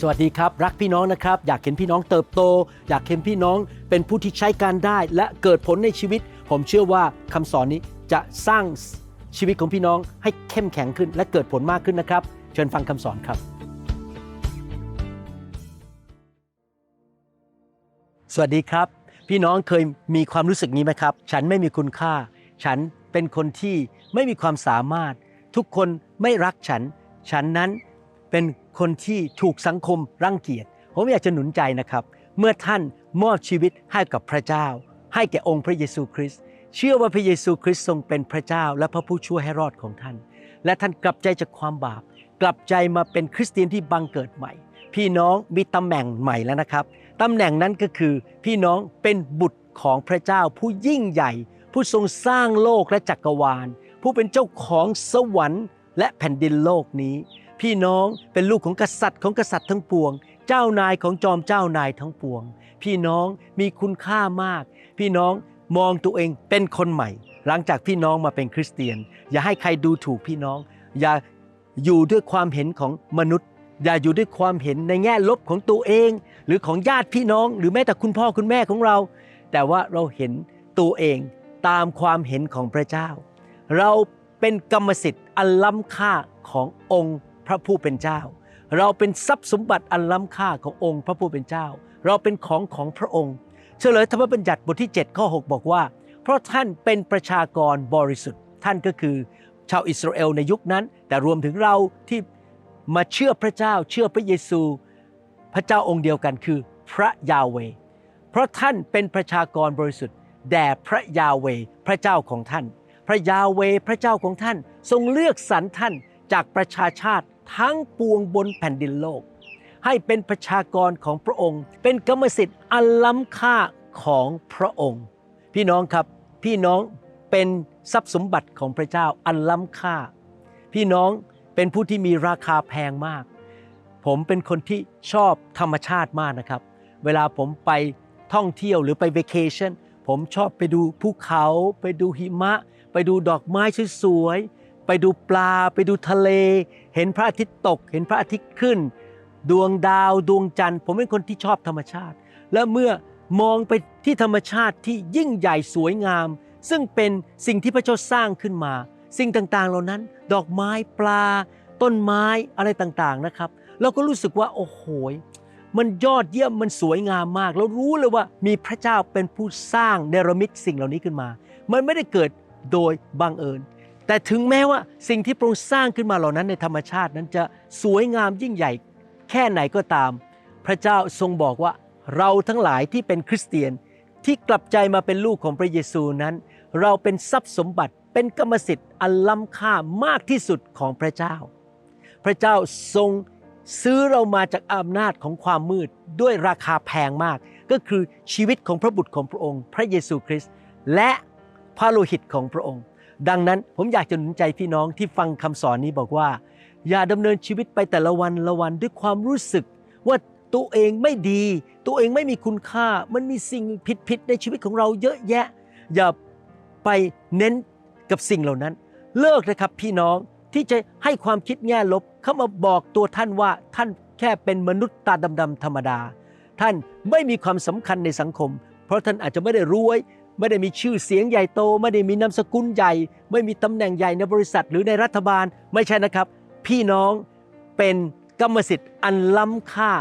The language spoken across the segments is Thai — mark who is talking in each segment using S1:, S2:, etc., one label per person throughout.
S1: สวัสดีครับ รักพี่น้องนะครับ อยากเห็นพี่น้องเติบโต อยากเห็นพี่น้องเป็นผู้ที่ใช้การได้ และเกิดผลในชีวิต ผมเชื่อว่าคำสอนนี้จะสร้างชีวิตของพี่น้องให้เข้มแข็งขึ้น และเกิดผลมากขึ้นนะครับ เชิญฟังคำสอนครับ สวัสดีครับ พี่น้องเคยมีความรู้สึกนี้ไหมครับ ฉันไม่มีคุณค่า ฉันเป็นคนที่ไม่มีความสามารถ ทุกคนไม่รักฉัน ฉันนั้น เป็นคนที่ถูกสังคมรังเกียจผมอยากจะหนุนใจนะครับ เมื่อท่านมอบชีวิตให้กับพระเจ้า ให้แก่องค์พระเยซูคริสต์เชื่อว่าพระเยซูคริสต์ทรงเป็นพระเจ้าและพระผู้ช่วยให้รอดของท่าน และท่านกลับใจจากความบาป กลับใจมาเป็นคริสเตียนที่บังเกิดใหม่ พี่น้องมีตำแหน่งใหม่แล้วนะครับตำแหน่งนั้นก็คือพี่น้องเป็นบุตรของพระเจ้าผู้ยิ่งใหญ่ ผู้ทรงสร้างโลกและจักรวาล ผู้เป็นเจ้าของสวรรค์และแผ่นดินโลกนี้ พี่น้องเป็นลูกของกษัตริย์ของกษัตริย์ทั้งปวง เจ้านายของจอมเจ้านายทั้งปวง พี่น้องมีคุณค่ามาก พี่น้องมองตัวเองเป็นคนใหม่ หลังจากพี่น้องมาเป็นคริสเตียน อย่าให้ใครดูถูกพี่น้อง อย่าอยู่ด้วยความเห็นของมนุษย์ อย่าอยู่ด้วยความเห็นในแง่ลบของตัวเอง หรือของญาติพี่น้อง หรือแม้แต่คุณพ่อคุณแม่ของเรา แต่ว่าเราเห็นตัวเองตามความเห็นของพระเจ้า เราเป็นกรรมสิทธิ์อันล้ำค่าขององค์ พระผู้เป็นเจ้า เราเป็นทรัพย์สมบัติอันล้ำค่าขององค์พระผู้เป็นเจ้า เราเป็นของของพระองค์ เฉลยธรรมบัญญัติบทที่7ข้อ6บอกว่า เพราะท่านเป็นประชากรบริสุทธิ์ ท่านก็คือชาวอิสราเอลในยุคนั้น แต่รวมถึงเราที่มาเชื่อพระเจ้า เชื่อพระเยซู พระเจ้าองค์เดียวกันคือพระยาเว เพราะท่านเป็นประชากรบริสุทธิ์แด่พระยาเวพระเจ้าของท่าน พระยาเวพระเจ้าของท่าน ทรงเลือกสรรท่านจากประชาชาติ ทั้งปวงบนแผ่นดินโลก ให้เป็นประชากรของพระองค์ เป็นกรรมสิทธิ์อันล้ำค่าของพระองค์ พี่น้องครับพี่น้องเป็นทรัพย์สมบัติของพระเจ้าอันล้ำค่า พี่น้องเป็นผู้ที่มีราคาแพงมาก ผมเป็นคนที่ชอบธรรมชาติมากนะครับ เวลาผมไปท่องเที่ยวหรือไปเวกเคชั่นผมชอบไปดูภูเขา ไปดูหิมะ ไปดูดอกไม้สวย ไปดูปลาไปดูทะเล เห็นพระอาทิตย์ตก เห็นพระอาทิตย์ขึ้น ดวงดาวดวงจันทร์ ผมเป็นคนที่ชอบธรรมชาติ และเมื่อมองไปที่ธรรมชาติที่ยิ่งใหญ่สวยงาม ซึ่งเป็นสิ่งที่พระเจ้าสร้างขึ้นมา สิ่งต่างๆ เหล่านั้น ดอกไม้ปลา ต้นไม้อะไรต่างๆนะครับ เราก็รู้สึกว่าโอ้โหมันยอดเยี่ยมมันสวยงามมากเรารู้เลยว่ามีพระเจ้าเป็นผู้สร้างเนรมิตสิ่งเหล่านี้ขึ้นมา มันไม่ได้เกิดโดยบังเอิญ แต่ถึงแม้ว่าสิ่งที่พระองค์สร้างขึ้นมาเหล่านั้นในธรรมชาตินั้นจะสวยงามยิ่งใหญ่ แค่ไหนก็ตาม พระเจ้าทรงบอกว่าเราทั้งหลายที่เป็นคริสเตียนที่กลับใจมาเป็นลูกของพระเยซูนั้น เราเป็นทรัพย์สมบัติเป็นกรรมสิทธิ์อันล้ำค่ามากที่สุดของพระเจ้า พระเจ้าทรงซื้อเรามาจากอำนาจของความมืดด้วยราคาแพงมาก ก็คือชีวิตของพระบุตรของพระองค์ พระเยซูคริสต์และพระโลหิตของพระองค์ ดังนั้นผมอยากจะหนุนใจพี่น้องที่ฟังคำสอนนี้บอกว่า อย่าดำเนินชีวิตไปแต่ละวันละวันด้วยความรู้สึก ว่าตัวเองไม่ดี ตัวเองไม่มีคุณค่า มันมีสิ่งผิดๆในชีวิตของเราเยอะแยะ อย่าไปเน้นกับสิ่งเหล่านั้น เลิกนะครับพี่น้องที่จะให้ความคิดแง่ลบเข้ามาบอกตัวท่านว่าท่านแค่เป็นมนุษย์ตาดำๆธรรมดา ท่านไม่มีความสำคัญในสังคม เพราะท่านอาจจะไม่ได้รวย ไม่ได้มีชื่อเสียงใหญ่โต ไม่ได้มีนามสกุลใหญ่ ไม่มีตำแหน่งใหญ่ในบริษัทหรือในรัฐบาลไม่ใช่นะครับ พี่น้องเป็นกรรมสิทธิ์อันล้ำค่า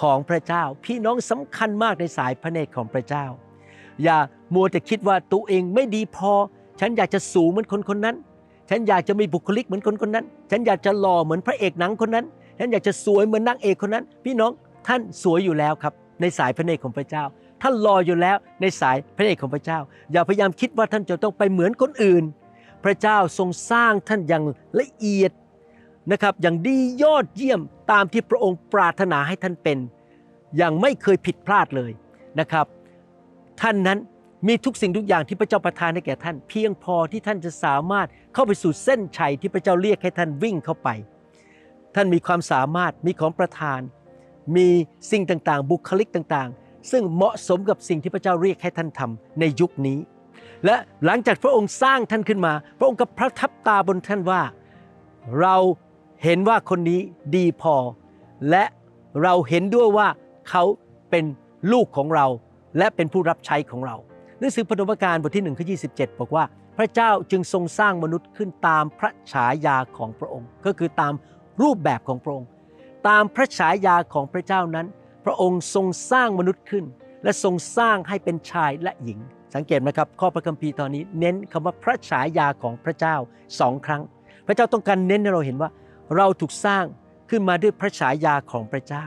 S1: ของพระเจ้า พี่น้องสำคัญมากในสายพระเนตรของพระเจ้า อย่ามัวแต่คิดว่าตัวเองไม่ดีพอ ฉันอยากจะสูงเหมือนคนคนนั้น ฉันอยากจะมีบุคลิกเหมือนคนคนนั้น ฉันอยากจะหล่อเหมือนพระเอกหนังคนนั้นฉันอยากจะสวยเหมือนนางเอกคนนั้น พี่น้องท่านสวยอยู่แล้วครับในสายพระเนตรของพระเจ้า ท่านหล่ออยู่แล้วในสายพระเนตรของพระเจ้า อย่าพยายามคิดว่าท่านจะต้องไปเหมือนคนอื่น พระเจ้าทรงสร้างท่านอย่างละเอียดนะครับอย่างดียอดเยี่ยมตามที่พระองค์ปรารถนาให้ท่านเป็น อย่างไม่เคยผิดพลาดเลยนะครับ ท่านนั้นมีทุกสิ่งทุกอย่างที่พระเจ้าประทานให้แก่ท่าน เพียงพอที่ท่านจะสามารถเข้าไปสู่เส้นชัยที่พระเจ้าเรียกให้ท่านวิ่งเข้าไป ท่านมีความสามารถมีของประทาน มีสิ่งต่างๆ บุคลิกต่างๆ ซึ่งเหมาะสมกับสิ่งที่พระเจ้าเรียกให้ท่านทำในยุคนี้ และหลังจากพระองค์สร้างท่านขึ้นมา พระองค์ก็ประทับตาบนท่านว่า เราเห็นว่าคนนี้ดีพอ และเราเห็นด้วยว่าเขาเป็นลูกของเรา และเป็นผู้รับใช้ของเราหนังสือปฐมกาลบทที่1ข้อ27 บอกว่า พระเจ้าจึงทรงสร้างมนุษย์ขึ้นตามพระฉายาของพระองค์ ก็คือตามรูปแบบของพระองค์ ตามพระฉายาของพระเจ้านั้น พระองค์ทรงสร้างมนุษย์ขึ้น และทรงสร้างให้เป็นชายและหญิง สังเกตไหมครับ ข้อพระคัมภีร์ตอนนี้เน้นคำว่าพระฉายาของพระเจ้าสองครั้ง พระเจ้าต้องการเน้นให้เราเห็นว่า เราถูกสร้างขึ้นมาด้วยพระฉายาของพระเจ้า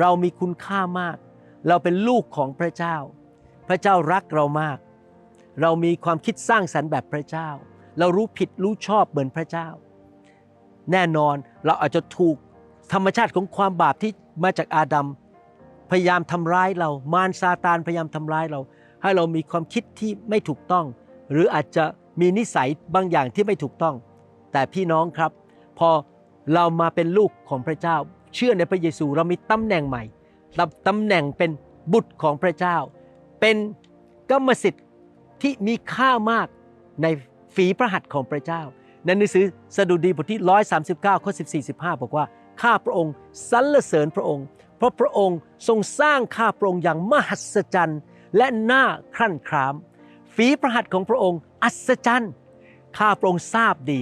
S1: เรามีคุณค่ามาก เราเป็นลูกของพระเจ้า พระเจ้ารักเรามาก เรามีความคิดสร้างสรรค์แบบพระเจ้า เรารู้ผิดรู้ชอบเหมือนพระเจ้า แน่นอนเราอาจจะถูกธรรมชาติของความบาปที่มาจากอาดัม พยายามทำร้ายเรา มารซาตานพยายามทำร้ายเรา ให้เรามีความคิดที่ไม่ถูกต้อง หรืออาจจะมีนิสัยบางอย่างที่ไม่ถูกต้อง แต่พี่น้องครับ พอเรามาเป็นลูกของพระเจ้า เชื่อในพระเยซูเรามีตำแหน่งใหม่รับตำแหน่งเป็นบุตรของพระเจ้า เป็นกรรมสิทธิ์ที่มีค่ามากในฝีพระหัตถ์ของพระเจ้าในหนังสือสดุดีบทที่ 139 ข้อ 14 15 บอกว่า ข้าพระองค์สรรเสริญพระองค์ เพราะพระองค์ทรงสร้างข้าพระองค์อย่างมหัศจรรย์ และน่าครั่นคราม ฝีพระหัตถ์ของพระองค์อัศจรรย์ ข้าพระองค์ทราบดี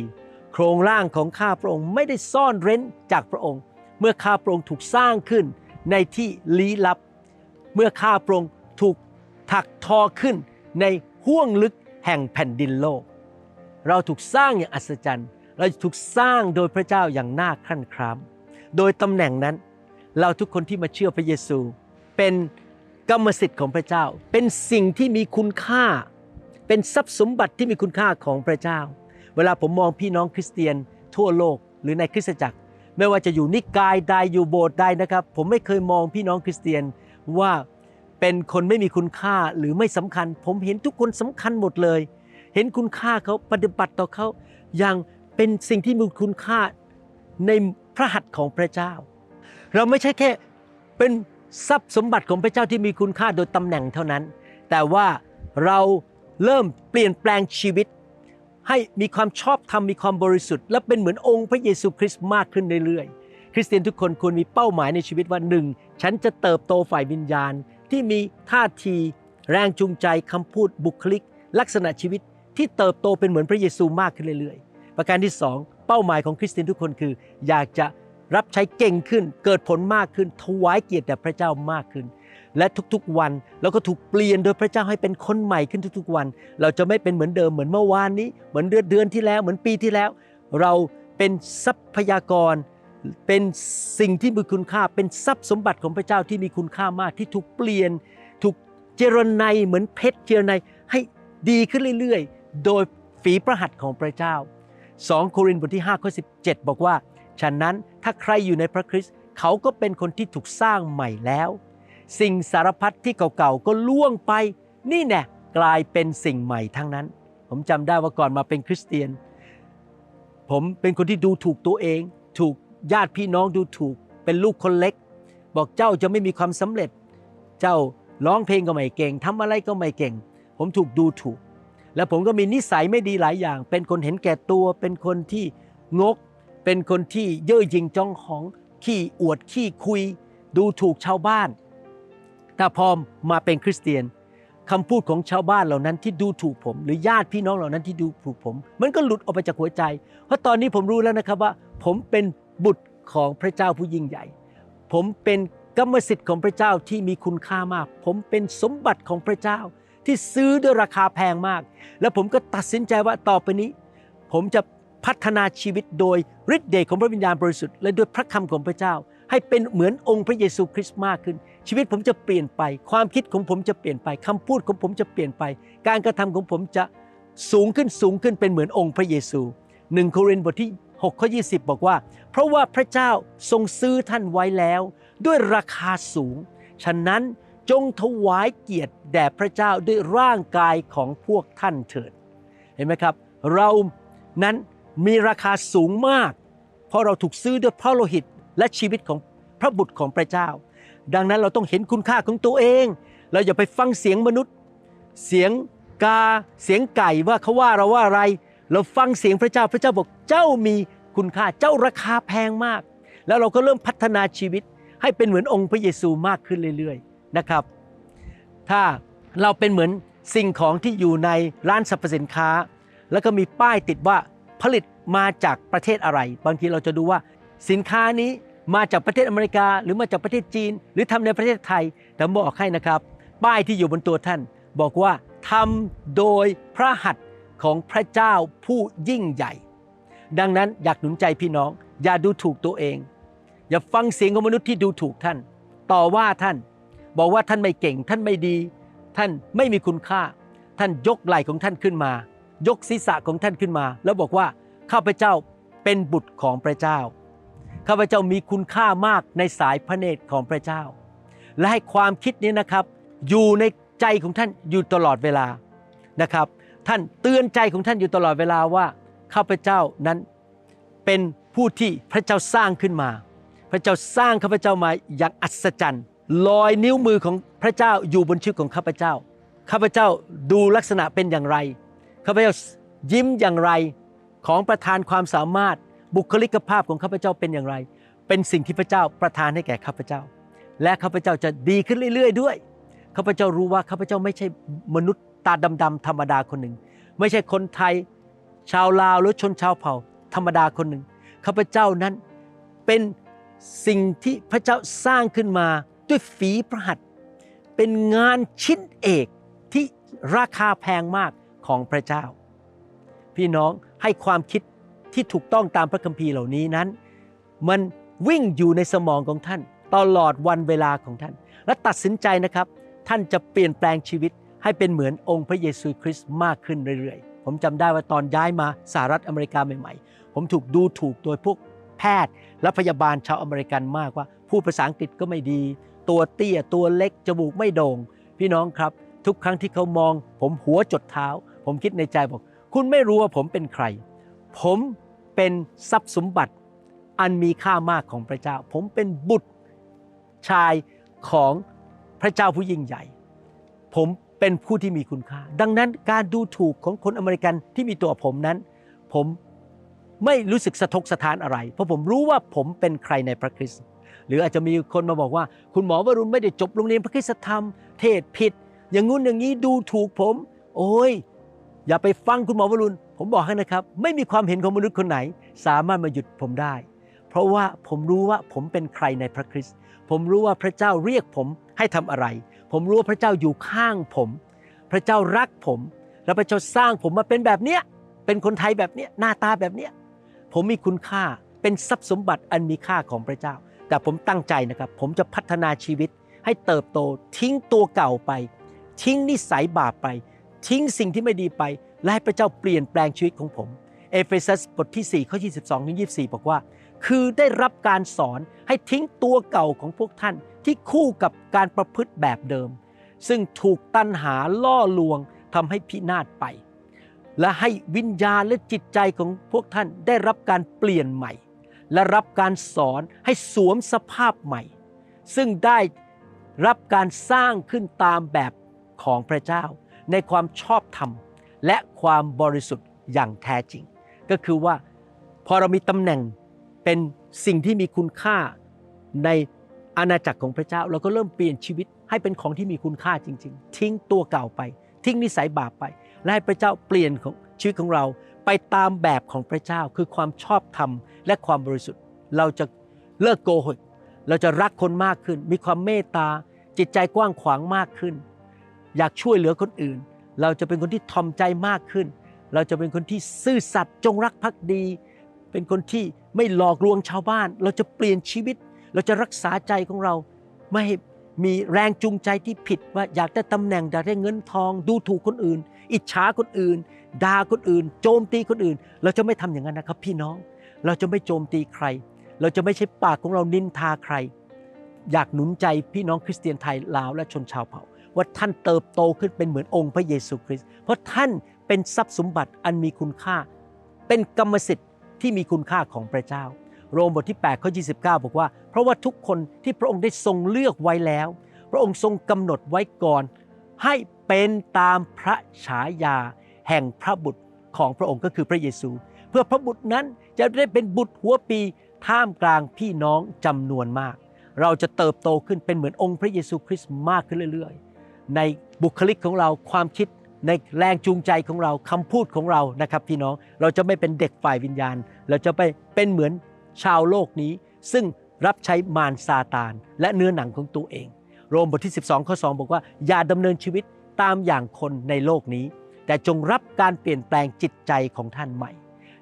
S1: โครงร่างของข้าพระองค์ไม่ได้ซ่อนเร้นจากพระองค์ เมื่อข้าพระองค์ถูกสร้างขึ้นในที่ลี้ลับ เมื่อข้าพระองค์ถูกถักทอขึ้นในห้วงลึกแห่งแผ่นดินโลก เราถูกสร้างอย่างอัศจรรย์ เราถูกสร้างโดยพระเจ้าอย่างน่าครั่นคราม โดยตำแหน่งนั้น เราทุกคนที่มาเชื่อพระเยซู เป็นกรรมสิทธิ์ของพระเจ้า เป็นสิ่งที่มีคุณค่า เป็นทรัพย์สมบัติที่มีคุณค่าของพระเจ้า เวลาผมมองพี่น้องคริสเตียนทั่วโลกหรือในคริสตจักร ไม่ว่าจะอยู่นิกายใดอยู่โบสถ์ใดนะครับ ผมไม่เคยมองพี่น้องคริสเตียนว่าเป็นคนไม่มีคุณค่าหรือไม่สำคัญ ผมเห็นทุกคนสำคัญหมดเลย เห็นคุณค่าเขาปฏิบัติต่อเขาอย่างเป็นสิ่งที่มีคุณค่าในพระหัตถ์ของพระเจ้า เราไม่ใช่แค่เป็นทรัพย์สมบัติของพระเจ้าที่มีคุณค่าโดยตำแหน่งเท่านั้น แต่ว่าเราเริ่มเปลี่ยนแปลงชีวิต ให้มีความชอบธรรมมีความบริสุทธิ์ และเป็นเหมือนองค์พระเยซูคริสต์มากขึ้นเรื่อยๆ คริสเตียนทุกคนควรมีเป้าหมายในชีวิตว่าหนึ่งฉันจะเติบโตฝ่ายวิญญาณ ที่มีท่าที แรงจูงใจคำพูดบุคลิก ลักษณะชีวิตที่เติบโตเป็นเหมือนพระเยซูมากขึ้นเรื่อยๆ ประการที่สองเป้าหมายของคริสเตียนทุกคนคือ อยากจะ รับใช้เก่งขึ้น เกิดผลมากขึ้น ถวายเกียรติแด่พระเจ้ามากขึ้น และทุกๆวันเราก็ถูกเปลี่ยนโดยพระเจ้าให้เป็นคนใหม่ขึ้นทุกๆวัน เราจะไม่เป็นเหมือนเดิมเหมือนเมื่อวานนี้ เหมือนเดือนเดือนที่แล้ว เหมือนปีที่แล้ว เราเป็นทรัพยากร เป็นสิ่งที่มีคุณค่า เป็นทรัพย์สมบัติของพระเจ้าที่มีคุณค่ามากที่ถูกเปลี่ยน ถูกเจรไนเหมือนเพชรเจรไนให้ดีขึ้นเรื่อยๆ โดยฝีพระหัตถ์ของพระเจ้า 2 โครินธ์บทที่5ข้อ17 บอกว่า ฉะนั้นถ้าใครอยู่ในพระคริสต์เขาก็เป็นคนที่ถูกสร้างใหม่แล้ว สิ่งสารพัดที่เก่าๆก็ล่วงไป นี่แน่กลายเป็นสิ่งใหม่ทั้งนั้น ผมจำได้ว่าก่อนมาเป็นคริสเตียน ผมเป็นคนที่ดูถูกตัวเอง ถูกญาติพี่น้องดูถูก เป็นลูกคนเล็ก บอกเจ้าจะไม่มีความสำเร็จ เจ้าร้องเพลงก็ไม่เก่งทำอะไรก็ไม่เก่ง ผมถูกดูถูก และผมก็มีนิสัยไม่ดีหลายอย่าง เป็นคนเห็นแก่ตัว เป็นคนที่งก เป็นคนที่เย่อหยิ่งจองหองขี้อวดขี้คุย ดูถูกชาวบ้านแต่พอมาเป็นคริสเตียนคำพูดของชาวบ้านเหล่านั้นที่ดูถูกผม หรือญาติพี่น้องเหล่านั้นที่ดูถูกผม มันก็หลุดออกไปจากหัวใจ เพราะตอนนี้ผมรู้แล้วนะครับว่า ผมเป็นบุตรของพระเจ้าผู้ยิ่งใหญ่ ผมเป็นกรรมสิทธิ์ของพระเจ้าที่มีคุณค่ามาก ผมเป็นสมบัติของพระเจ้า ที่ซื้อด้วยราคาแพงมาก และผมก็ตัดสินใจว่าต่อไปนี้ ผมจะ พัฒนาชีวิตโดยฤทธิ์เดชของพระวิญญาณบริสุทธิ์และด้วยพระคำของพระเจ้า ให้เป็นเหมือนองค์พระเยซูคริสต์มากขึ้น ชีวิตผมจะเปลี่ยนไป ความคิดของผมจะเปลี่ยนไปคำพูดของผมจะเปลี่ยนไป การกระทำของผมจะสูงขึ้นสูงขึ้นเป็นเหมือนองค์พระเยซูหนึ่งโครินธ์บทที่6ข้อ20 บอกว่า เพราะว่าพระเจ้าทรงซื้อท่านไว้แล้ว ด้วยราคาสูง ฉะนั้นจงถวายเกียรติแด่พระเจ้าด้วยร่างกายของพวกท่านเถิด เห็นไหมครับ เรานั้น มีราคาสูงมาก เพราะเราถูกซื้อด้วยพระโลหิตและชีวิตของพระบุตรของพระเจ้า ดังนั้นเราต้องเห็นคุณค่าของตัวเอง เราอย่าไปฟังเสียงมนุษย์ เสียงกาเสียงไก่ว่าเขาว่าเราว่าอะไร เราฟังเสียงพระเจ้าพระเจ้าบอกเจ้ามีคุณค่าเจ้าราคาแพงมาก แล้วเราก็เริ่มพัฒนาชีวิตให้เป็นเหมือนองค์พระเยซูมากขึ้นเรื่อยๆนะครับ ถ้าเราเป็นเหมือนสิ่งของที่อยู่ในร้านสรรพสินค้า แล้วก็มีป้ายติดว่า ผลิตมาจากประเทศอะไร บางทีเราจะดูว่าสินค้านี้มาจากประเทศอเมริกา หรือมาจากประเทศจีน หรือทำในประเทศไทยแต่บอกให้นะครับ ป้ายที่อยู่บนตัวท่าน บอกว่าทำโดยพระหัตถ์ของพระเจ้าผู้ยิ่งใหญ่ ดังนั้นอยากหนุนใจพี่น้อง อย่าดูถูกตัวเอง อย่าฟังเสียงของมนุษย์ที่ดูถูกท่าน ต่อว่าท่าน บอกว่าท่านไม่เก่ง ท่านไม่ดี ท่านไม่มีคุณค่า ท่านยกไหล่ของท่านขึ้นมา ยกศีรษะของท่านขึ้นมา แล้วบอกว่าข้าพเจ้าเป็นบุตรของพระเจ้าข้าพเจ้ามีคุณค่ามากในสายพระเนตรของพระเจ้า และให้ความคิดนี้นะครับ อยู่ในใจของท่านอยู่ตลอดเวลานะครับ ท่านเตือนใจของท่านอยู่ตลอดเวลาว่าข้าพเจ้านั้นเป็นผู้ที่พระเจ้าสร้างขึ้นมา พระเจ้าสร้างข้าพเจ้ามาอย่างอัศจรรย์ลอยนิ้วมือของพระเจ้าอยู่บนชีวิตของข้าพเจ้า ข้าพเจ้าดูลักษณะเป็นอย่างไร ข้าพเจ้ายิ้มอย่างไรของประทานความสามารถบุคลิกภาพของข้าพเจ้าเป็นอย่างไร เป็นสิ่งที่พระเจ้าประทานให้แก่ข้าพเจ้า และข้าพเจ้าจะดีขึ้นเรื่อย ๆ ด้วยข้าพเจ้ารู้ว่าข้าพเจ้าไม่ใช่มนุษย์ตาดำๆธรรมดาคนหนึ่ง ไม่ใช่คนไทย ชาวลาวหรือชนชาวเผ่า ธรรมดาคนหนึ่งข้าพเจ้านั้นเป็นสิ่งที่พระเจ้าสร้างขึ้นมาด้วยฝีพระหัตถ์เป็นงานชิ้นเอกที่ราคาแพงมาก ของพระเจ้า พี่น้องให้ความคิดที่ถูกต้องตามพระคัมภีร์เหล่านี้นั้น มันวิ่งอยู่ในสมองของท่าน ตลอดวันเวลาของท่าน และตัดสินใจนะครับ ท่านจะเปลี่ยนแปลงชีวิตให้เป็นเหมือนองค์พระเยซูคริสต์มากขึ้นเรื่อยๆ ผมจำได้ว่าตอนย้ายมาสหรัฐอเมริกาใหม่ๆ ผมถูกดูถูกโดยพวกแพทย์ และพยาบาลชาวอเมริกันมากว่าพูดภาษาอังกฤษก็ไม่ดี ตัวเตี้ยตัวเล็กจมูกไม่โด่ง พี่น้องครับ ทุกครั้งที่เขามอง ผมหัวจดเท้า ผมคิดในใจบอก คุณไม่รู้ว่าผมเป็นใคร ผมเป็นทรัพย์สมบัติอันมีค่ามากของพระเจ้า ผมเป็นบุตรชายของพระเจ้าผู้ยิ่งใหญ่ ผมเป็นผู้ที่มีคุณค่า ดังนั้นการดูถูกของคนอเมริกันที่มีตัวผมนั้น ผมไม่รู้สึกสะทกสะท้านอะไร เพราะผมรู้ว่าผมเป็นใครในพระคริสต์หรืออาจจะมีคนมาบอกว่า คุณหมอวรุณไม่ได้จบโรงเรียนพระคริสตธรรม เทศผิด อย่างงู้นอย่างนี้ดูถูกผม โอ้ย อย่าไปฟังคุณหมอวรุณ ผมบอกให้นะครับ ไม่มีความเห็นของมนุษย์คนไหน สามารถมาหยุดผมได้ เพราะว่าผมรู้ว่าผมเป็นใครในพระคริสต์ผมรู้ว่าพระเจ้าเรียกผมให้ทำอะไร ผมรู้ว่าพระเจ้าอยู่ข้างผม พระเจ้ารักผม และพระเจ้าสร้างผมมาเป็นแบบเนี้ยเป็นคนไทยแบบเนี้ยหน้าตาแบบเนี้ยผมมีคุณค่าเป็นทรัพย์สมบัติอันมีค่าของพระเจ้า แต่ผมตั้งใจนะครับ ผมจะพัฒนาชีวิตให้เติบโตทิ้งตัวเก่าไป ทิ้งนิสัยบาปไป ทิ้งสิ่งที่ไม่ดีไปและให้พระเจ้าเปลี่ยนแปลงชีวิตของผม เอเฟซัสบทที่4ข้อ22ถึง24 บอกว่า คือได้รับการสอนให้ทิ้งตัวเก่าของพวกท่านที่คู่กับการประพฤติแบบเดิม ซึ่งถูกตันหาล่อลวงทำให้พินาศไป และให้วิญญาณและจิตใจของพวกท่านได้รับการเปลี่ยนใหม่ และรับการสอนให้สวมสภาพใหม่ ซึ่งได้รับการสร้างขึ้นตามแบบของพระเจ้า ในความชอบธรรม และความบริสุทธิ์อย่างแท้จริง ก็คือว่าพอเรามีตำแหน่งเป็นสิ่งที่มีคุณค่าในอาณาจักรของพระเจ้า เราก็เริ่มเปลี่ยนชีวิตให้เป็นของที่มีคุณค่าจริง ๆ ทิ้งตัวเก่าไป ทิ้งนิสัยบาปไป และให้พระเจ้าเปลี่ยนของชีวิตของเราไปตามแบบของพระเจ้า คือความชอบธรรมและความบริสุทธิ์ เราจะเลิกโกหกเราจะรักคนมากขึ้น มีความเมตตาจิตใจกว้างขวางมากขึ้น อยากช่วยเหลือคนอื่น เราจะเป็นคนที่ทอมใจมากขึ้น เราจะเป็นคนที่ซื่อสัตย์จงรักภักดี เป็นคนที่ไม่หลอกลวงชาวบ้าน เราจะเปลี่ยนชีวิต เราจะรักษาใจของเรา ไม่ให้มีแรงจูงใจที่ผิดว่าอยากได้ตำแหน่งอยากได้เงินทอง ดูถูกคนอื่น อิจฉาคนอื่นด่าคนอื่น โจมตีคนอื่น เราจะไม่ทำอย่างนั้นนะครับ พี่น้อง เราจะไม่โจมตีใคร เราจะไม่ใช่ปากของเรานินทาใคร อยากหนุนใจพี่น้องคริสเตียนไทยลาวและชนชาวเผ่า ว่าท่านเติบโตขึ้นเป็นเหมือนองค์พระเยซูคริสต์เพราะท่านเป็นทรัพย์สมบัติอันมีคุณค่า เป็นกรรมสิทธิ์ที่มีคุณค่าของพระเจ้า โรมบทที่8ข้อ29 บอกว่า เพราะว่าทุกคนที่พระองค์ได้ทรงเลือกไว้แล้ว พระองค์ทรงกำหนดไว้ก่อน ให้เป็นตามพระฉายา แห่งพระบุตรของพระองค์ก็คือพระเยซู เพื่อพระบุตรนั้นจะได้เป็นบุตรหัวปีท่ามกลางพี่น้องจำนวนมาก เราจะเติบโตขึ้นเป็นเหมือนองค์พระเยซูคริสต์มากขึ้นเรื่อยๆ ในบุคลิกของเราความคิดในแรงจูงใจของเราคำพูดของเรานะครับพี่น้องเราจะไม่เป็นเด็กฝ่ายวิญญาณ เราจะไปเป็นเหมือนชาวโลกนี้ ซึ่งรับใช้มารซาตาน และเนื้อหนังของตัวเอง โรมบทที่ 12ข้อ2บอกว่า อย่าดำเนินชีวิตตามอย่างคนในโลกนี้ แต่จงรับการเปลี่ยนแปลงจิตใจของท่านใหม่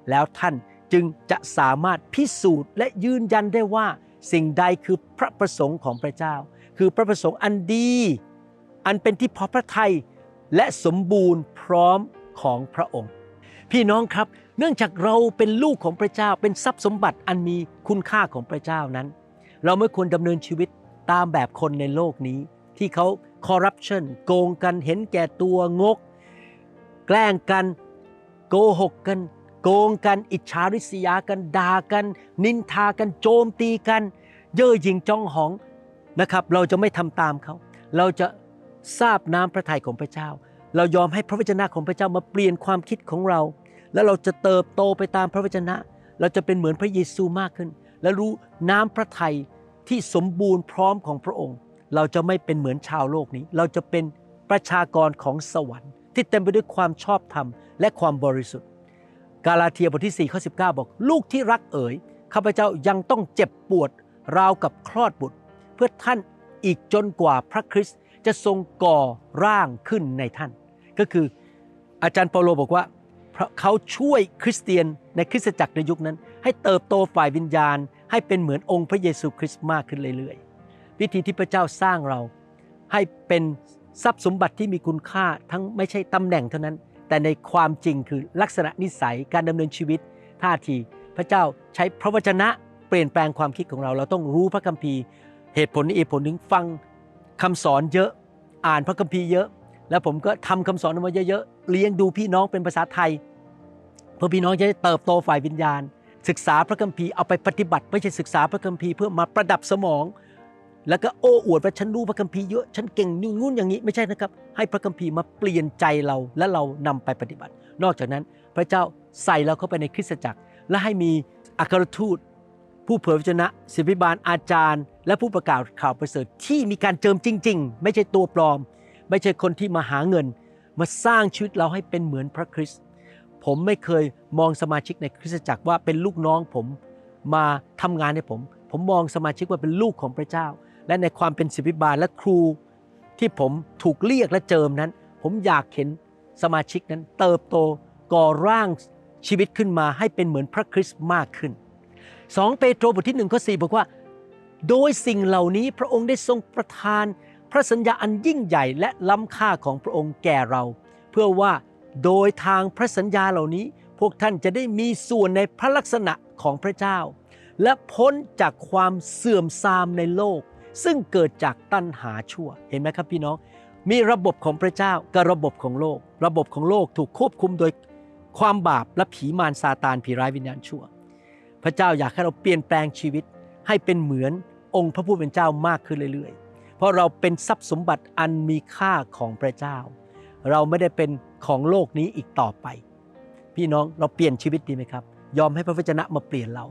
S1: แล้วท่านจึงจะสามารถพิสูจน์และยืนยันได้ว่า สิ่งใดคือพระประสงค์ของพระเจ้า คือพระประสงค์อันดี อันเป็นที่พอพระทัยและสมบูรณ์พร้อมของพระองค์ พี่น้องครับ เนื่องจากเราเป็นลูกของพระเจ้าเป็นทรัพย์สมบัติอันมีคุณค่าของพระเจ้านั้น เราไม่ควรดำเนินชีวิตตามแบบคนในโลกนี้ ที่เขาคอร์รัปชันโกงกันเห็นแก่ตัวงก แกล้งกันโกหกกัน โกงกัน อิจฉาริษยากันด่ากัน นินทากันโจมตีกัน เย่อหยิ่งจ้องหองนะครับ เราจะไม่ทำตามเขา เราจะ ทราบน้ำพระทัยของพระเจ้า เรายอมให้พระวจนะของพระเจ้ามาเปลี่ยนความคิดของเรา แล้วเราจะเติบโตไปตามพระวจนะ เราจะเป็นเหมือนพระเยซูมากขึ้น และรู้น้ำพระทัยที่สมบูรณ์พร้อมของพระองค์ เราจะไม่เป็นเหมือนชาวโลกนี้ เราจะเป็นประชากรของสวรรค์ ที่เต็มไปด้วยความชอบธรรมและความบริสุทธิ์ กาลาเทียบทที่4ข้อ19 บอก ลูกที่รักเอ๋ยข้าพเจ้ายังต้องเจ็บปวดราวกับคลอดบุตร เพื่อท่านอีกจนกว่าพระคริสต์ จะทรงก่อร่างขึ้นในท่าน ก็คืออาจารย์เปาโลบอกว่าเพราะเขาช่วยคริสเตียนในคริสตจักรในยุคนั้น ให้เติบโตฝ่ายวิญญาณ ให้เป็นเหมือนองค์พระเยซูคริสต์มากขึ้นเรื่อยๆ วิธีที่พระเจ้าสร้างเรา ให้เป็นทรัพย์สมบัติที่มีคุณค่าทั้งไม่ใช่ตำแหน่งเท่านั้น แต่ในความจริงคือลักษณะนิสัยการดำเนินชีวิต ท่าทีพระเจ้าใช้พระวจนะเปลี่ยนแปลงความคิดของเรา เราต้องรู้พระคัมภีร์ เหตุผลนี้เหตุผลถึงฟังคำสอนเยอะ อ่านพระคัมภีร์เยอะ แล้วผมก็ทำคำสอนออกมาเยอะๆเลี้ยงดูพี่น้องเป็นภาษาไทย เพื่อพี่น้องจะได้เติบโตฝ่ายวิญญาณ ศึกษาพระคัมภีร์เอาไปปฏิบัติไม่ใช่ศึกษาพระคัมภีร์เพื่อมาประดับสมอง แล้วก็โอ้อวดว่าฉันรู้พระคัมภีร์เยอะฉันเก่งนู่นนู่นอย่างนี้ไม่ใช่นะครับ ให้พระคัมภีร์มาเปลี่ยนใจเราและเรานำไปปฏิบัติ นอกจากนั้นพระเจ้าใส่เราเข้าไปในคริสตจักร และให้มีอัครทูต ผู้เผยพระชนะศิบิบาลอาจารย์ และผู้ประกาศข่าวประเสริฐที่มีการเจิมจริง ๆ ไม่ใช่ตัวปลอม ไม่ใช่คนที่มาหาเงิน มาสร้างชีวิตเราให้เป็นเหมือนพระคริสต์ผมไม่เคยมองสมาชิกในคริสตจักรว่าเป็นลูกน้องผมมาทำงานให้ผม ผมมองสมาชิกว่าเป็นลูกของพระเจ้า และในความเป็นศิบิบาลและครู ที่ผมถูกเรียกและเจิมนั้น ผมอยากเห็นสมาชิกนั้นเติบโตก่อร่างชีวิตขึ้นมาให้เป็นเหมือนพระคริสต์มากขึ้น 2เปโตรบทที่1ข้อ4บอกว่า โดยสิ่งเหล่านี้พระองค์ได้ทรงประทาน พระสัญญาอันยิ่งใหญ่และล้ำค่าของพระองค์แก่เรา เพื่อว่าโดยทางพระสัญญาเหล่านี้ พวกท่านจะได้มีส่วนในพระลักษณะของพระเจ้า และพ้นจากความเสื่อมทรามในโลก ซึ่งเกิดจากตัณหาชั่วเห็นไหมครับพี่น้อง มีระบบของพระเจ้ากับระบบของโลก ระบบของโลกถูกควบคุมโดยความบาปและผีมารซาตานผีร้ายวิญญาณชั่ว พระเจ้าอยากให้เราเปลี่ยนแปลงชีวิต ให้เป็นเหมือนองค์พระผู้เป็นเจ้ามากขึ้นเรื่อยๆ เพราะเราเป็นทรัพย์สมบัติอันมีค่าของพระเจ้า เราไม่ได้เป็นของโลกนี้อีกต่อไป พี่น้องเราเปลี่ยนชีวิตดีไหมครับ ยอมให้พระวจนะมาเปลี่ยนเรา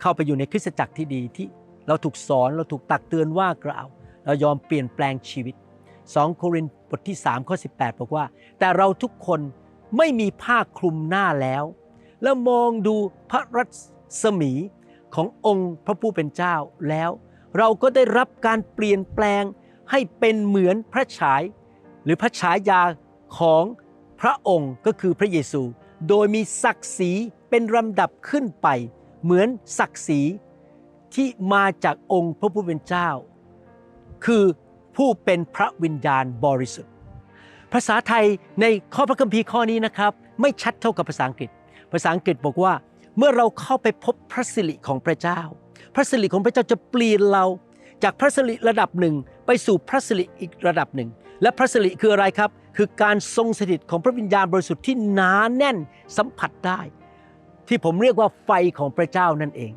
S1: เข้าไปอยู่ในคริสตจักรที่ดีที่เราถูกสอนเราถูกตักเตือนว่ากล่าว เรายอมเปลี่ยนแปลงชีวิต 2 โครินธ์บทที่3ข้อ18 บอกว่า แต่เราทุกคนไม่มีผ้าคลุมหน้าแล้ว แล้วมองดูพระรั ศมีขององค์พระผู้เป็นเจ้าแล้ว เราก็ได้รับการเปลี่ยนแปลงให้เป็นเหมือนพระฉาย หรือพระฉายาของพระองค์ก็คือพระเยซู โดยมีศักดิ์ศรีเป็นลำดับขึ้นไป เหมือนศักดิ์ศรีที่มาจากองค์พระผู้เป็นเจ้า คือผู้เป็นพระวิญญาณบริสุทธิ์ ภาษาไทยในข้อพระคัมภีร์ข้อนี้นะครับ ไม่ชัดเท่ากับภาษาอังกฤษ ภาษาอังกฤษบอกว่า เมื่อเราเข้าไปพบพระสิริของพระเจ้า พระสิริของพระเจ้าจะเปลี่ยนเราจากพระสิริระดับหนึ่งไปสู่พระสิริอีกระดับหนึ่ง และพระสิริคืออะไรครับ คือการทรงสถิตของพระวิญญาณบริสุทธิ์ที่หนาแน่นสัมผัสได้ ที่ผมเรียกว่าไฟของพระเจ้านั่นเอง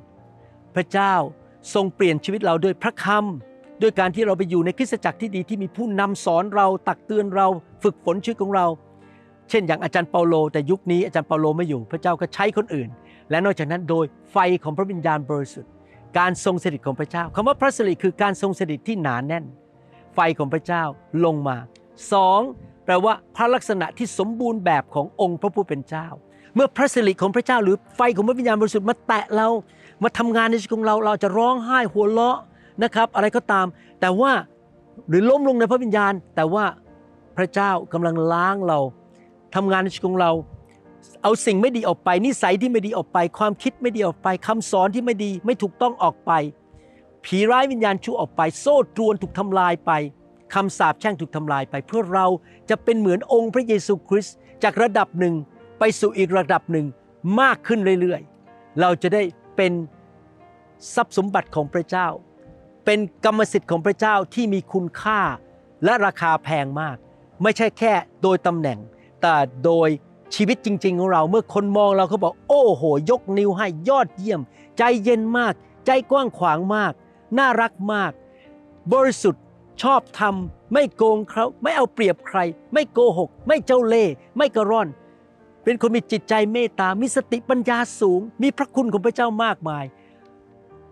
S1: พระเจ้าทรงเปลี่ยนชีวิตเราด้วยพระคำด้วยการที่เราไปอยู่ในคริสตจักรที่ดีที่มีผู้นำสอนเราตักเตือนเราฝึกฝนชีวิตของเรา เช่น อย่างอาจารย์เปาโล แต่ยุคนี้อาจารย์เปาโลไม่อยู่ พระเจ้าก็ใช้คนอื่น และนอกจากนั้นโดยไฟของพระวิญญาณบริสุทธิ์ การทรงสถิตของพระเจ้าคำว่าพระสิริคือการทรงสถิตที่หนาแน่น ไฟของพระเจ้าลงมาสองแปลว่าพระลักษณะที่สมบูรณ์แบบขององค์พระผู้เป็นเจ้า เมื่อพระสิริของพระเจ้าหรือไฟของพระวิญญาณบริสุทธิ์มาแตะเรา มาทำงานในชีวิตของเราเราจะร้องไห้หัวเราะนะครับ อะไรก็ตาม แต่ว่าหรือล้มลงในพระวิญญาณ แต่ว่าพระเจ้ากำลังล้างเราทำงานในชีวิตของเรา เอาสิ่งไม่ดีออกไป นิสัยที่ไม่ดีออกไป ความคิดไม่ดีออกไปคำสอนที่ไม่ดีไม่ถูกต้องออกไป ผีร้ายวิญญาณชั่วออกไป โซ่ตรวนถูกทำลายไปคำสาปแช่งถูกทำลายไป เพื่อเราจะเป็นเหมือนองค์พระเยซูคริสต์จากระดับหนึ่งไปสู่อีกระดับหนึ่งมากขึ้นเรื่อยๆ เราจะได้เป็นทรัพย์สมบัติของพระเจ้า เป็นกรรมสิทธิ์ของพระเจ้าที่มีคุณค่าและราคาแพงมาก ไม่ใช่แค่โดยตำแหน่ง แต่โดย ชีวิตจริง ๆ ของเราเมื่อคนมองเราเขาบอก โอ้โห ยกนิ้วให้ยอดเยี่ยม ใจเย็นมาก ใจกว้างขวางมาก น่ารักมาก บริสุทธิ์ชอบธรรมไม่โกงเขาไม่เอาเปรียบใคร ไม่โกหก ไม่เจ้าเล่ห์ไม่กระร่อน เป็นคนมีจิตใจเมตตา มีสติปัญญาสูง มีพระคุณของพระเจ้ามากมาย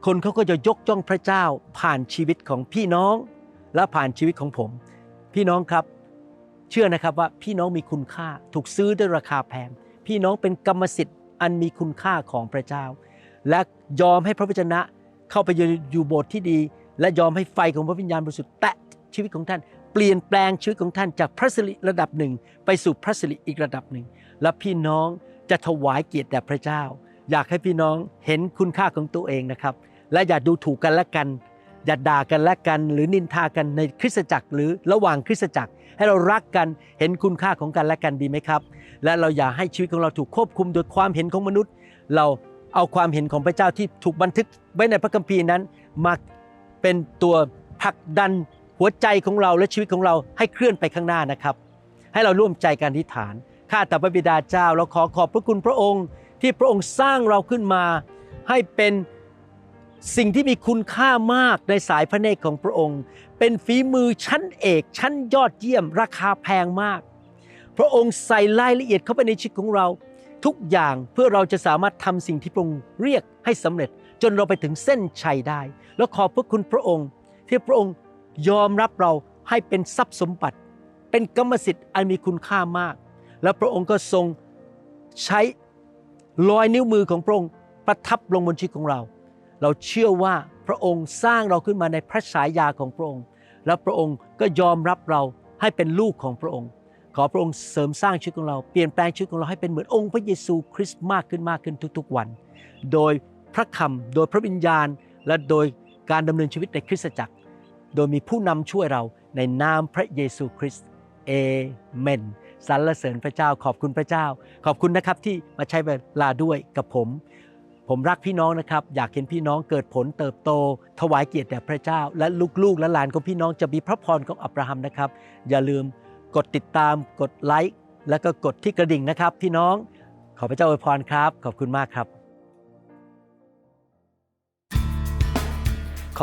S1: คนเขาก็จะยกจ้องพระเจ้าผ่านชีวิตของพี่น้อง และผ่านชีวิตของผม พี่น้องครับ เชื่อนะครับว่าพี่น้องมีคุณค่าถูกซื้อด้วยราคาแพง พี่น้องเป็นกรรมสิทธิ์อันมีคุณค่าของพระเจ้า และยอมให้พระวจนะเข้าไปอยู่โบสถ์ที่ดี และยอมให้ไฟของพระวิญญาณบริสุทธิ์แตะชีวิตของท่าน เปลี่ยนแปลงชีวิตของท่านจากพระสิริระดับหนึ่ง ไปสู่พระสิริอีกระดับหนึ่ง และพี่น้องจะถวายเกียรติแด่พระเจ้า อยากให้พี่น้องเห็นคุณค่าของตัวเองนะครับ และอย่าดูถูกกันและกัน อย่าด่ากันและกันหรือนินทากันในคริสตจักรหรือระหว่างคริสตจักร ให้เรารักกันเห็นคุณค่าของกันและกันดีไหมครับ และเราอย่าให้ชีวิตของเราถูกควบคุมโดยความเห็นของมนุษย์ เราเอาความเห็นของพระเจ้าที่ถูกบันทึกไว้ในพระคัมภีร์นั้น มาเป็นตัวผลักดันหัวใจของเราและชีวิตของเราให้เคลื่อนไปข้างหน้านะครับ ให้เราร่วมใจกันอธิษฐานข้าแต่พระบิดาเจ้าเราขอขอบพระคุณพระองค์ที่พระองค์สร้างเราขึ้นมา ให้เป็น สิ่งที่มีคุณค่ามากในสายพระเนตรของพระองค์ เป็นฝีมือชั้นเอก ชั้นยอดเยี่ยม ราคาแพงมาก พระองค์ใส่รายละเอียดเข้าไปในชีวิตของเรา ทุกอย่างเพื่อเราจะสามารถทำสิ่งที่พระองค์เรียกให้สำเร็จ จนเราไปถึงเส้นชัยได้ แล้วขอบพระคุณพระองค์ ที่พระองค์ยอมรับเราให้เป็นทรัพย์สมบัติ เป็นกรรมสิทธิ์อันมีคุณค่ามาก แล้วพระองค์ก็ทรงใช้รอยนิ้วมือของพระองค์ประทับลงบนชีวิตของเรา เราเชื่อว่าพระองค์สร้างเราขึ้นมาในพระฉายาของพระองค์ แล้วพระองค์ก็ยอมรับเราให้เป็นลูกของพระองค์ ขอพระองค์เสริมสร้างชีวิตของเราเปลี่ยนแปลงชีวิตของเราให้เป็นเหมือนองค์พระเยซูคริสต์มากขึ้นมากขึ้นทุกๆวัน โดยพระคำโดยพระวิญญาณ และโดยการดำเนินชีวิตในคริสตจักร โดยมีผู้นำช่วยเราในนามพระเยซูคริสต์เอเมนสรรเสริญพระเจ้าขอบคุณพระเจ้า ขอบคุณนะครับที่มาใช้เวลาด้วยกับผม ผมรักพี่น้องนะครับ อยากเห็นพี่น้องเกิดผลเติบโต ถวายเกียรติแด่พระเจ้า และลูกๆและหลานของพี่น้องจะมีพระพรของอับราฮัมนะครับ อย่าลืมกดติดตามกดไลค์แล้วก็กดที่กระดิ่งนะครับ พี่น้องขอพระเจ้าอวยพรครับ ขอบคุณมากครับ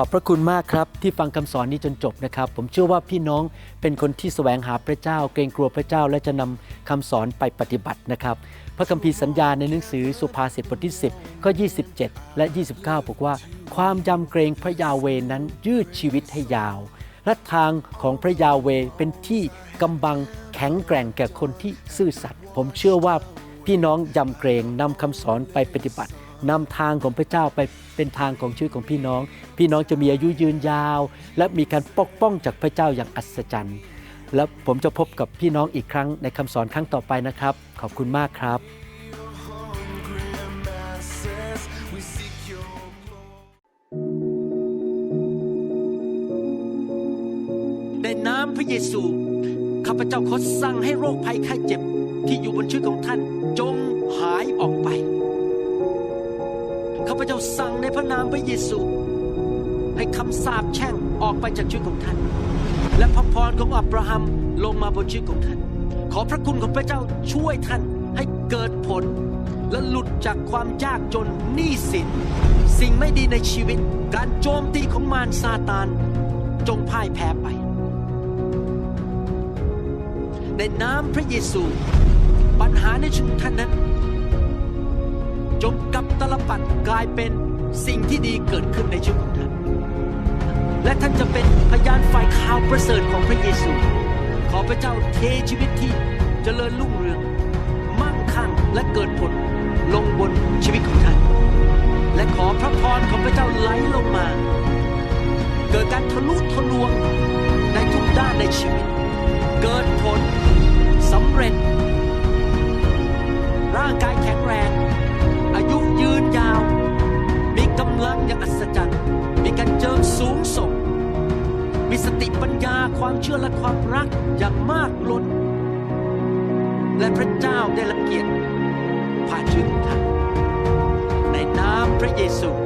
S1: ขอบพระคุณมากครับที่ฟังคำสอนนี้จนจบนะครับ ผมเชื่อว่าพี่น้องเป็นคนที่แสวงหาพระเจ้า เกรงกลัวพระเจ้าและจะนำคำสอนไปปฏิบัตินะครับ พระคัมภีร์สัญญาในหนังสือสุภาษิตบทที่ 10ข้อ27 และ 29 บอกว่า ความยำเกรงพระยาเวนั้นยืดชีวิตให้ยาว และทางของพระยาเวเป็นที่กำบังแข็งแกร่งแก่คนที่ซื่อสัตย์ผมเชื่อว่าพี่น้องยำเกรงนำคำสอนไปปฏิบัติ นำทางของพระเจ้าไปเป็นทางของชีวิตของพี่น้อง พี่น้องจะมีอายุยืนยาว และมีการปกป้องจากพระเจ้าอย่างอัศจรรย์ แล้วผมจะพบกับพี่น้องอีกครั้งในคำสอนครั้งต่อไปนะครับ ขอบคุณมากครับ ในน้ำพระเยซู ข้าพเจ้าขอสั่งให้โรคภัยไข้เจ็บที่อยู่บนชีวิตของท่านจงหายออกไป พเจ้าสั่งในพระนามพระเยซู ให้คำสาปแช่งออกไปจากชีวิตของท่าน และพระพรของอับราฮัมลงมาบนชีวิตของท่าน ขอพระคุณของพระเจ้าช่วยท่านให้เกิดผล และหลุดจากความยากจนหนี้สิน สิ่งไม่ดีในชีวิต การโจมตีของมารซาตาน จงพ่ายแพ้ไป ในนามพระเยซู ปัญหาในชีวิตท่านนั้น จงกับตลปัดกลายเป็นสิ่งที่ดีเกิดขึ้นในชีวิตของท่านและท่านจะเป็นพยานฝ่ายข่าวประเสริฐของพระเยซู ขอพระเจ้าเทชีวิตที่เจริญรุ่งเรือง มั่งคั่งและเกิดผลลงบนชีวิตของท่าน และขอพระพรของพระเจ้าไหลลงมา เกิดการทะลุทะลวงในทุกด้านในชีวิต เกิดผลสำเร็จ ร่างกายแข็งแรง อายุยืนยาว มีกำลังอย่างอัศจรรย์ มีการเจิมสูงส่ง มีสติปัญญาความเชื่อและความรักอย่างมากล้น และพระเจ้าได้รับเกียรติผ่านชีวิตของท่านในนามพระเยซู